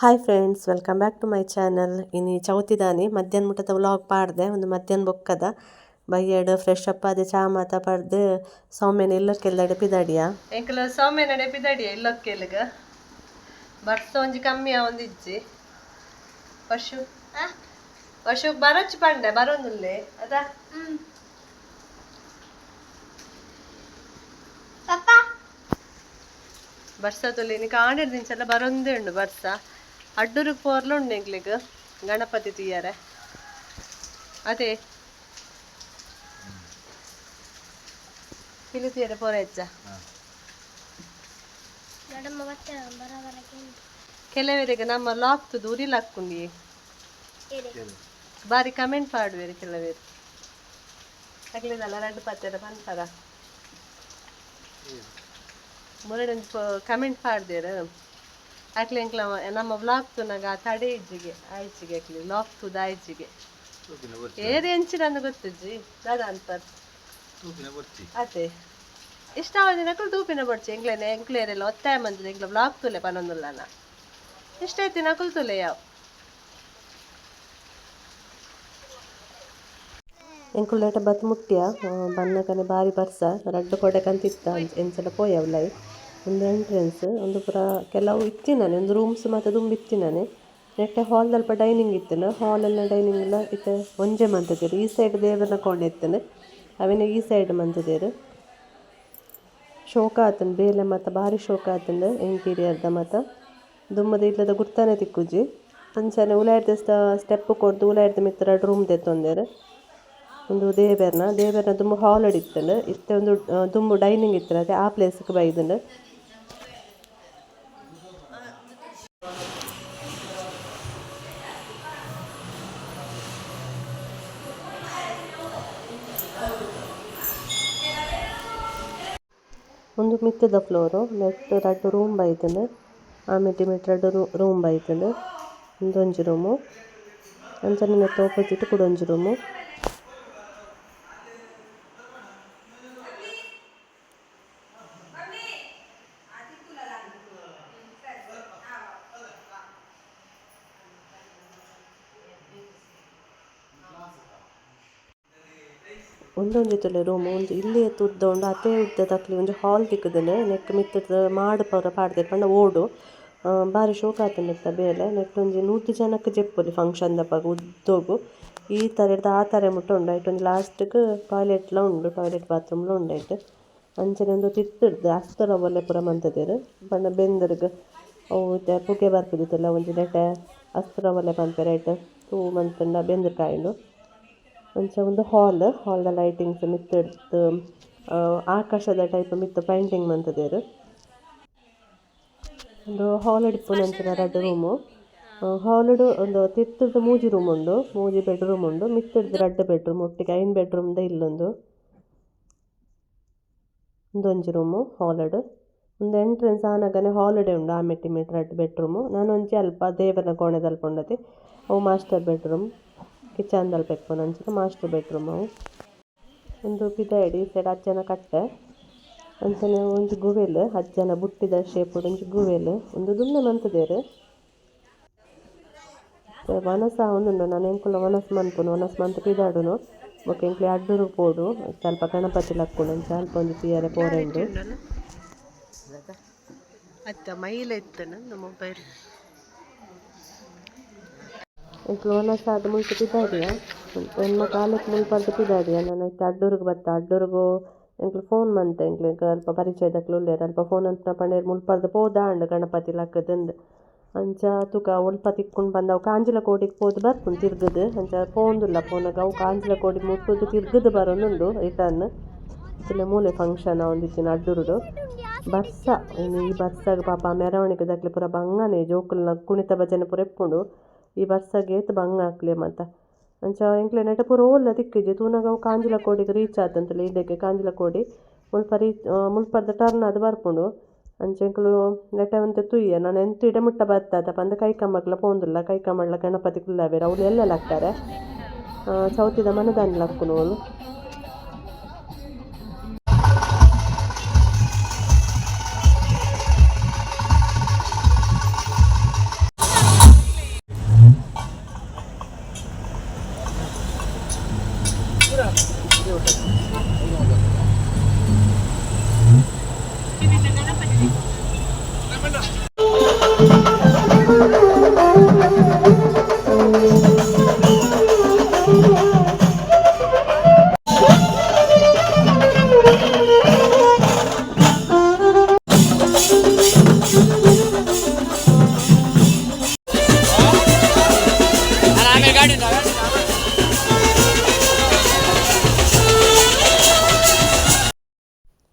Hi friends welcome back to my channel ಇನ್ನು ಚೌತಿದಾನಿ ಮಧ್ಯಾಹ್ನ ಮುಟ್ಟದ ವ್ಲಾಗ್ ಪಾಡ್ದೆ ಒಂದು ಮಧ್ಯಾಹ್ನ ಬೊಕ್ಕದ. ಬೈಯಡ್ ಫ್ರೆಶ್ ಅಪ್ ಆದ ಚಾ ಮಾತ ಪಡ್ದು. ಸೌಮ್ಯನ ಇಲ್ಲಕ್ಕೆಲ್ಲ ಪಿದಾಡಿಯ ಎಂಕಲ ಸೌಮ್ಯನ ಅಡಪಿದಾಡಿಯ ಇಲ್ಲಕ್ಕೆಲ್ಗ? ಬರ್ಸ ಒಂಜಿ ಕಮ್ಮಿ ಇಜ್ಜಿ. ಪಶು ಪಶು ಬರಚ್ಚು ಪಂಡೆ ಬರೊಂದುಲ್ಲೆ ಅದ? ಬರ್ಸ ತುಲಿ ಕಾಣಿರ್ದಿನ ದಿಂಚೆಲ್ಲ ಬರೊಂದೇ ಉಂಡು ಬರ್ಸ. ಪೋರ್ಲು ಉಂಡು ಎಂಗ್ಲಿಗ್ ಗಣಪತಿ ತೀಯರೆ ಅದೇ. ಇಲ್ಲಿ ತೀಯರೆ ಪೋರ ಹೆಚ್ಚ ಕೆಲವರಿಗೆ ನಮ್ಮ ಲಾಕ್ತು ದೂರಿ ಹಾಕ್ಕೊಂಡಿ ಬಾರಿ ಕಮೆಂಟ್ ಮಾಡುವರು ಕೆಲವೇರು. ಆಗ್ಲಿದಲ್ಲ ಎರಡು ಪತ್ತೆರ ಬಂತಾರ ಮುರಡೊಂದು ಕಮೆಂಟ್ ಪಾಡ್ದೇರು ಅಕ್ಲೆ ಎಂಕ್ಲ ನಮ್ಮ ಬ್ಲಾಕ್ ತುನಗ ತಡೆ ಇಜ್ಜಿಗೆ ಆಯ್ಚಿಗೆ ಅಕ್ಲಿ ಲಾಕ್ ತುದ ಆಯ್ಚಿಗೆ ಏರಿ ಎಂಚಿನ ಗೊತ್ತಿಜ್ಜಿ? ದಾದ ಅಂತ ಅದೇ. ಇಷ್ಟ ಆವದಿನಕ್ಕೂ ತೂಪಿನ ಬಡ್ಚಿ ಎಂಗ್ಲೇನೆ ಎಂಕ್ಲೇರೆಲ್ಲ ಒತ್ತಾಯ ಮಂದಿದೆ ಎಂಗ್ಲ ಬ್ಲಾಕ್ ತುಲೆ ಪನೊಂದುಲ್ಲನ. ಇಷ್ಟ ಐತಿನ ಕುಲ್ತುಲೆ ಯಾವ? ಎಂಕುಲ್ಲೇಟ ಬತ್ ಮುಟ್ಟಿಯ? ಬನ್ನಕನೆ ಬಾರಿ ಬರ್ಸ? ರಡ್ಡು ಕೊಡೆಕಂತಿತ್ತ ಎಂಚಲ ಪೋಯವ್ಲೈ ಒಂದು ಎಂಟ್ರೆನ್ಸ್ ಒಂದು ಪುರ ಕೆಲವು ಇತ್ತಿನಾನೆ ಒಂದು ರೂಮ್ಸ್ ಮಾತ್ರ ದುಂಬು ಇತ್ತಿನಾನೆ ನೆಟ್ಟೆ ಹಾಲ್ ದಲ್ಪ ಡೈನಿಂಗ್ ಇತ್ತನ ಹಾಲೆಲ್ಲ ಡೈನಿಂಗ್ ಎಲ್ಲ ಇತ್ತೆ. ಒಂಜೆ ಮಂತದೇರು ಈ ಸೈಡ್ ದೇವರನ್ನ ಕೊಂಡೆ ಇತ್ತನೆ. ಅವಿನ ಈ ಸೈಡ್ ಮಂತದೇರು ಶೋಕ ಆತನ, ಬೇಲೆ ಮತ್ತು ಭಾರಿ ಶೋಕ ಆತನ ಇಂಟೀರಿಯರ್ದ ಮತ್ತು ದುಮ್ಮದ ಇಲ್ಲದ ಗುರ್ತಾನೆ ತಿಕ್ಕುಜಿ. ಅಂಚನೆ ಉಲಾಯ್ದ ಸ್ಟೆಪ್ ಕೊಡ್ದು ಉಲಾಯ್ದ ಮಿತ್ರ ರೂಮ್ ತೆತ್ತೊಂದೇರು ಒಂದು ದೇವೆರ್ನ ದೇವೆರ್ನ ತುಂಬ ಹಾಲ್ ಅಡಿತ್ತಲ್ಲ ಇತ್ತೆ ಒಂದು ದುಂಬು ಡೈನಿಂಗ್ ಇತ್ತಲ್ಲ ಅದೇ ಆ ಪ್ಲೇಸ್ಗೆ ಬೈದಂಡು ಒಂದು ಮಿತ್ತದ ಫ್ಲೋರು ನೆಟ್ ರಡ್ಡ್ ರೂಮ್ ಬೈತಂಡು ಆಮೇಲೆ ಮಿಟ್ ರಡ್ಡ್ ರೂಮ್ ಬೈತಂಡು ಉಂದೊಂಜಿ ರೂಮು ಅಂಚನೆ ನೆಟ್ ಆಪೋಸಿಟ್ ಕುಡೊಂಜಿ ರೂಮು ಒಂದೊಂಜಿ ತುಲೆ ರೂಮ್ ಉಂದು ಇಲ್ಲಿ ತುದ್ದ ಉಂಡು ಅತೆ ಉದ್ದ ತಕ್ಲಿ ಒಂಜಿ ಹಾಲ್ ತಿಕ್ಕುದುಂಡು ನೆಕ್ಕ್ ಮಿತ್ತದ ಮಾಡ್ ಪೂರ ಪಾಡ್ದೆರ್ ಪಂಡ ಓಡು. ಬಾರಿ ಶೋಕ ಆತುಂಡು ಬೇಲೆ ನೆಕ್ಸ್ಟ್ ಒಂಜಿ ನೂತು ಜನಕ್ ಜೆಪ್ಪೊಲಿ ಫಂಕ್ಷನ್ ದಪಗ ಉದ್ದೋಗು. ಈ ತರೆಡ್ದ ಆ ತರ ಮುಟ್ಟ ಉಂಡು ಐಟ್ ಒಂಜಿ ಲಾಸ್ಟ್ಗ್ ಟಾಯ್ಲೆಟ್ಲ ಉಂಡು. ಟಾಯ್ಲೆಟ್ ಬಾತ್ರೂಮ್ಲ ಉಂಡು ಐಟ್ ಅಂಚನೆ ಉಂದು ತಿರ್ತುಡ್ದು. ಅಸ್ತರ ಒಲೆ ಪೂರ ಮಂತದೆರ್ ಪಂಡ ಬೆಂದರ್ಗ್ ಅವು ಪುಗೆ ಬರ್ಪುದಿತ್ತಲ್ಲ ಒಂಜಿ ನೆಟ ಅಸ್ತರ ಒಲೆ ಪನ್ಪೆರ್ ಐಟ್ ತೂ ಮಂತುಂಡ ಬೆಂದರ್ ಕಾಯಿಂಡು ಅಂಚ ಒಂದು ಹಾಲ್ ಹಾಲ್ದ ಲೈಟಿಂಗ್ಸ್ ಮಿತ್ತುಡ್ದು ಆಕಾಶದ ಟೈಪ್ ಮಿತ್ತ್ ಪೈಂಟಿಂಗ್ ಮಂತದೆರ್ ಒಂದು ಹಾಲ್ ಇಪ್ಪುನಂಚಿನ ರಡ್ಡ್ ರೂಮು ಹಾಲ್ಡ್ ಒಂದು ತಿರ್ತುಡು ಮೂಜಿ ರೂಮ್ ಉಂಡು, ಮೂಜಿ ಬೆಡ್ರೂಮ್ ಉಂಡು, ಮಿತ್ತುಡ್ದು ರಡ್ಡ್ ಬೆಡ್ರೂಮ್ ಒಟ್ಟಿಗೆ ಐನ್ ಬೆಡ್ರೂಮ್ದ ಇಲ್ಲೊಂದು. ಉಂದೊಂಜಿ ರೂಮು ಹಾಲ್ಡ್ ಒಂದು ಎಂಟ್ರೆನ್ಸ್ ಆನಗನೆ ಹಾಲಿಡೇ ಉಂಡು, ಆ ಮೆಟ್ಟಿ ಮಿಟ್ ರಡ್ಡ್ ಬೆಡ್ರೂಮು ನಾನು ಒಂಜಿ ಅಲ್ಪ ದೇವರ ಕೋಣೆದ ಅಲ್ಪ ಉಂಡತೆ ಅವು ಮಾಸ್ಟರ್ ಬೆಡ್ರೂಮ್ ಕಿಚನ್ ದಲ್ಲಿ ಪೆಕ್ಪುನ ಅಂಚಿನ ಮಾಸ್ಟರ್ ಬೆಡ್ರೂಮ್ ಅವು ಒಂದು ಪಿದಾಯ್ಡ್ ಸೈಡ್ ಅಜ್ಜನ ಕಟ್ಟೆ. ಅಂಚನೆ ಒಂಜಿ ಗುವೆಲ್ ಜನ ಬುಟ್ಟಿದ ಶೇಪ್ ಒಂಜಿ ಗುವೆಲ್. ಒಂದು ದುಂಬೆ ಮಂತದೇರು ವನಸ ಆವೊಂದುಂಡು ನಾನು ಎಂಕುಲ ವನಸ್ ಮನ್ಪುನು ವನಸ್ ಮಂತ್ ಪಿದಾಡುನು. ಬೊಕ ಎಂಕ್ಲೆ ಅಡ್ಡೂರು ಪೋಡು ಸ್ವಲ್ಪ ಗಣಪತಿ ಲಕ್ಕುಂಡು ಸ್ವಲ್ಪ ಒಂಜಿ ತೂಯರೆ ಪೋರೆಂಡು. ಅತ್ತ ಮೈಲ ನನ್ನ ಮೊಬೈಲ್ ಎಂಕ್ಲು ಸಾದ ಮುಲ್ಪ ಪಿದಾಡಿಯ ಎನ್ಮ ಕಾಲಕ್ಕೆ ಮುಲ್ಪರ್ದ್ ನಾನು ಇಷ್ಟ ಅಡ್ಡೂರ್ಗ್ ಬತ್ತ? ಅಡ್ಡೂರ್ಗು ಎಂಕ್ಲು ಫೋನ್ ಮಂತೆ ಎಂಕ್ಲು ಅಲ್ಪ ಪರಿಚಯದಕ್ಲು ಉಲ್ಲೆರ್ ಅಲ್ಪ ಫೋನ್ ಅಂಚಿನ ಪಂಡೆರ್ ಪೋದ ಪೋದಾಂಡ್ ಗಣಪತಿ ಲಕ್ಕದಂದು. ಅಂಚ ತುಕ ಒಲ್ಪ ತಿಕ್ಕುಂಡು ಬಂದ ಅವು ಕಾಂಜಿಲ ಕೋಡಿಗ್ ಪೋದು ಬರ್ಕೊಂಡು ತಿರ್ಗದ್. ಅಂಚ ಪೋಂದುಲ್ಲ ಪೋನಗ. ಅವು ಕಾಂಜಿಲ ಕೋಡಿ ಮುಟ್ಟುದು ತಿರ್ಗದು ಬರೋನುಂಡು ರಿಟರ್ನ್ ಇತ್ತಿನ ಮೂಲೆ ಫಂಕ್ಷನ್ ಒಂದಿತ್ತಿನ ಅಡ್ಡೂರುಡು ಬರ್ಸ. ಈ ಬರ್ಸಾಗ ಪಾಪ ಮೆರವಣಿಗೆ ದಕ್ಲೆ ಪುರ ಬಂಗನೆ. ಜೋಕುಲ್ನ ಕುಣಿತ ಭಜನೆ ಪೂರ ಎಪ್ಪುಂಡು ಈ ಬರ್ಸ ಗೇತ್ ಬಂಗ ಆಕ್ಲೆ ಮತ್ತ ಅಂಚ ಎಂಕ್ಲೆ ನೆಟ ಪೂರ ಓಲ್ಲ ತಿಕ್ಕಿಜಿ ತೂನಗ ಅವು ಕಾಂಜಿಲ ಕೋಡಿಗೆ ರೀಚ್ ಆತಂತಲೆ ಇದಕ್ಕೆ ಕಾಂಜಿಲ ಕೋಡಿ ಮುಲ್ಪ ರೀಚ್ ಮುಲ್ಪರ್ದ ಟರ್ನ್ ಅದು ಬರ್ಪುಂಡು. ಅಂಚೆ ಎಂಕ್ಲು ನೆಟ ಅಂತ ತುಯ್ಯ, ನಾನು ಎಂತ ಇಡ ಮುಟ್ಟ ಬತ್ತಾದ ಪಂದ ಕೈ ಕಮ್ಮಕ್ಲ ಪೋಂದುಲ್ಲ ಕೈ ಕಮ್ಮಡ್ಲ ಗಣಪತಿ ಕುಲ್ಲಾವೆರ್ ಅವ್ಲು ಎಲ್ಲೆಲ್ಲ ಹಾಕ್ತಾರೆ. ಚೌತಿದ ಮನದಾನಿ ಲಕ್ಕುನು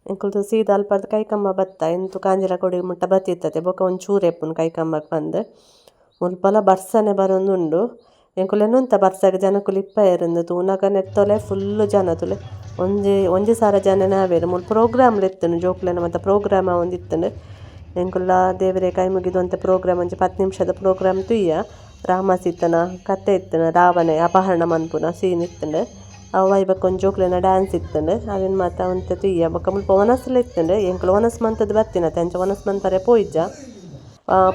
ಅಂಕಲ್ದು ಸೀದಾ ಅಲ್ಪದ ಕಮ್ಮ ಬತ್ತ. ಇಂತು ಕಾಂಜಿರ ಕೊಡಿ ಮುಟ್ಟ ಬತ್ತಿತ್ತತೆ ಬೊಕ ಒಂದು ಕೈ ಕೈಕಂಬಕ್ಕೆ ಬಂದು. ಮುಲ್ಪಲ ಬರ್ಸನೆ ಬರೊಂದುಂಡು. ಎಂಕುಲೆನೊಂತ ಬರ್ಸಾಗ ಜನಕ್ಕುಲು ಇಪ್ಪ ಇರಂದು ತೂನಕ ನೆತ್ತೊಲೆ ಫುಲ್ಲು ಜನ ತುಲೆ ಒಂಜಿ ಒಂಜಿ ಸಾರ ಜನ ನಾವೇರು. ಮುಲ್ ಪ್ರೋಗ್ರಾಮ್ಲು ಇತ್ತು ಜೋಕುಲೆನ ಮತ್ತು ಪ್ರೋಗ್ರಾಮ ಒಂದು ಇತ್ತನು ಎಂಕುಲ್ಲ ದೇವರೇ ಕೈ ಮುಗಿದು ಅಂತ ಪ್ರೋಗ್ರಾಮ್, ಒಂಜಿ ಪತ್ತು ನಿಮಿಷದ ಪ್ರೋಗ್ರಾಮ್ ತುಯ್ಯ. ರಾಮ ಸೀತನ ಕತೆ ಇತ್ತುಂಡು ರಾವಣ, ಅಪಹರಣ ಮನ್ಪುನ ಸೀನ್ ಇತ್ತುಂಡು ಅವ ಐಬಕ್ಕ ಒಂಜಿ ಜೋಕ್ಲೆನ ಡ್ಯಾನ್ಸ್ ಇತ್ತುಂಡು ಅವೆನ್ ಮಾತ ಒಂತೆ ತುಯ್ಯ ಬೊಕ ಮುಲ್ಪ ವನಸ್ಲ ಇತ್ತುಂಡು ಎಂಕುಲು ವನಸ್ ಮಂತದ್ ಬರ್ತೀನ ತೆಂಚ ವನಸ್ ಮಂತರೆ ಪೋಯಿಜ್ಜ.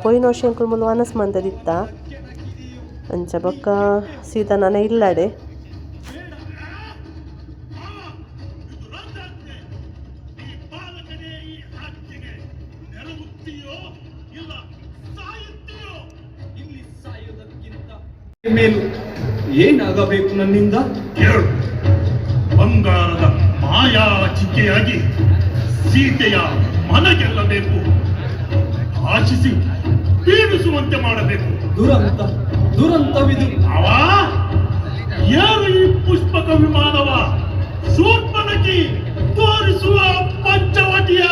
ಪೋಯಿನ ವರ್ಷ ಎಂಕುಲು ಮುಲು ವನಸ್ ಮಂತದಿತ್ತ ಅಂಚ ಬೊಕ್ಕ ಸೀದಾ ನನ ಇಲ್ಲಡೆ ಮೇಲು ಏನಾಗಬೇಕು ನನ್ನಿಂದ? ಕೇಳು ಬಂಗಾರದ ಮಾಯಾ ಚಿಕ್ಕೆಯಾಗಿ ಸೀತೆಯ ಮನಗೆಲ್ಲಬೇಕು. ಆಶಿಸಿ ಪೀಡಿಸುವಂತೆ ಮಾಡಬೇಕು. ದುರಂತ ದುರಂತವಿದು. ಅವಾ ಯಾರು ಈ ಪುಷ್ಪಕ ವಿಮಾನವ? ಶೂರ್ಪಣಕಿ ತೋರಿಸುವ ಪಂಚವಟಿಯ.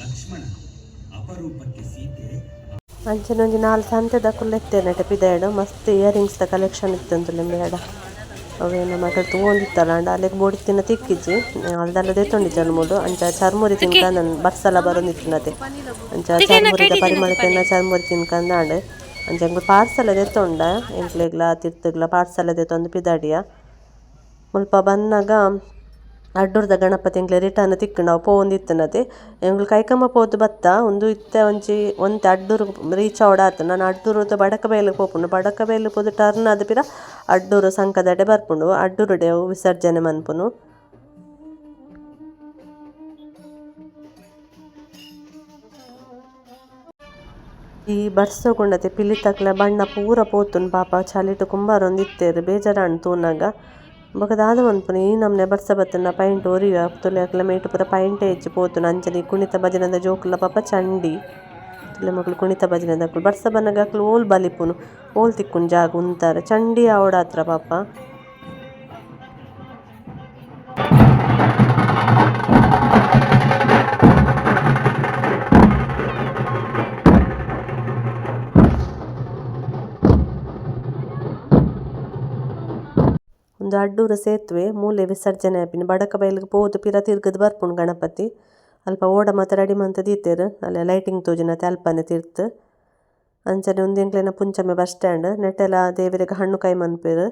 ಲಕ್ಷ್ಮಣ ಅಪರೂಪಕ್ಕೆ ಸೀತೆ ಅಂಚಿನೊಂಜಿ ಒಂಜಿ ನಾಲ್ ಸಂತೆ ಕುಲ್ಲೆತ್ತೇನೆ ಪಿದಾಯ್ಡು ಮಸ್ತ್ ಇಯರಿಂಗ್ಸ್ದ ಕಲೆಕ್ಷನ್ ಇತ್ತು ಮೇಡ ಅವೇನ ಮಕ್ಕಳು ತಗೊಂಡಿತ್ತಲ್ಲ ಅಂಡ ಅಲ್ಲಿಗೆ ಬೋಡಿತ್ತಿನ ತಿಕ್ಕಿಜಿ ಅಲ್ದಲ್ಲ ದೆತ್ತೊಂಡಿ ಜನ್ಮುಡು ಅಂಚ ಚರ್ಮುರಿ ತಿನ್ಕಂದ ನನ್ ಬರ್ಸಲ ಬರೋಂದಿತ್ತಿನತೆ ಅಂಚ ಚರ್ಮುರಿದ ಪರಿಮಳತೆನ ಚರ್ಮುರಿ ತಿನ್ಕಂದಾಂಡ್ ಅಂಚ ಎಂಕ್ಲು ಪಾರ್ಸಲ್ ದೆತ್ತೊಂಡ. ಎಂಕ್ಲೆಗ್ಲ ತಿರ್ತಗ್ಲ ಪಾರ್ಸಲ್ ದೆತ್ತೊಂದು ಪಿದಾಡಿಯ. ಮುಲ್ಪ ಬಂದಾಗ ಅಡ್ಡೂರ್ದ ಗಣಪತಿ ಎಂಗ್ಲೆ ರಿಟರ್ನ್ ತಿಕ್ಕಂಡು ಅವು ಪೋವೊಂದಿತ್ತನತೆ ಎಂಕ್ಲು ಕೈಕಮ್ಮ ಪೋದು ಬತ್ತ ಉಂದು ಇತ್ತ ಒಂಜಿ ಒಂತೆ ಅಡ್ಡೂರು ರೀಚ್ ಆವಡ ಆತು. ನಾನು ಅಡ್ಡೂರುದ ಬಡಕ ಬೈಲಿಗೆ ಪೋಪುಂಡು. ಬಡಕ ಬೈಲಿಗೆ ಪೋದು ಟರ್ನ್ ಆದ ಪಿರ ಅಡ್ಡೂರು ಸಂಕದಡೆ ಬರ್ಪುಂಡು. ಅಡ್ಡೂರುಡೆ ವಿಸರ್ಜನೆ ಮನ್ಪುನು. ಈ ಬರ್ಸೋಗುಂಡತೆ ಪಿಲಿತಕ್ಲ ಬಣ್ಣ ಪೂರ ಪೋತುನ್ ಪಾಪ. ಚಲಿಟ್ ಕುಂಬಾರೊಂದು ಇತ್ತೇರು ಬೇಜಾರಾಣ್ ತೂನಾಗ. ಬೊಕದಾದ ಮನ್ಪುನ ಈ ನಮ್ನೆ ಬರ್ಸ ಬತ್ತನ ಪೈಂಟ್ ಒರಿಯ ತುಲೆ ಅಕ್ಲ ಮೇಟು ಪೂರ ಪೈಂಟೇ ಹೆಚ್ಚಿ ಪೋತುನ ಅಂಚನೆ ಈ ಕುಣಿತ ಭಜನದ ಜೋಕುಲ ಪಾಪ ಚಂಡಿ ತುಲೆ ಮಕ್ಳು ಕುಣಿತ ಭಜನದ ಅಕ್ಲು ಬರ್ಸ ಬನ್ನಗ ಅಕ್ಲು ಓಲ್ ಬಲಿಪುನು ಓಲ್ ತಿಕ್ಕುನ್ ಜಾಗ ಉಂತಾರೆ ಚಂಡಿ ಆವಡಾತ್ರ ಪಾಪ ಒಂದು ಅಡ್ಡೂರ ಸೇತುವೆ, ಮೂಲೆ ವಿಸರ್ಜನೆ ಆಪಿನ ಬಡಕ ಬೈಲಿಗೆ ಪೋದು, ಪಿರ ತಿರ್ಗದ್ ಬರ್ಪುಂಡು ಗಣಪತಿ. ಅಲ್ಪ ಓಡ ಮಾತ ರೆಡಿ ಮಂತ್ ದೀತೆರ್ ಅಲ್ಲ ಲೈಟಿಂಗ್ ತೋಜುನತೆ ಅಲ್ಪನೆ ತಿರ್ತ್. ಅಂಚನೆ ಒಂದು ಎಂಕ್ಲೆನ ಪುಂಚಮೆ ಬಸ್ ಸ್ಟ್ಯಾಂಡ್ ನೆಟ್ಟೆಲ ದೇವೆರೆಗ್ ಹಣ್ಣು ಕೈ ಮನ್ಪೆರ್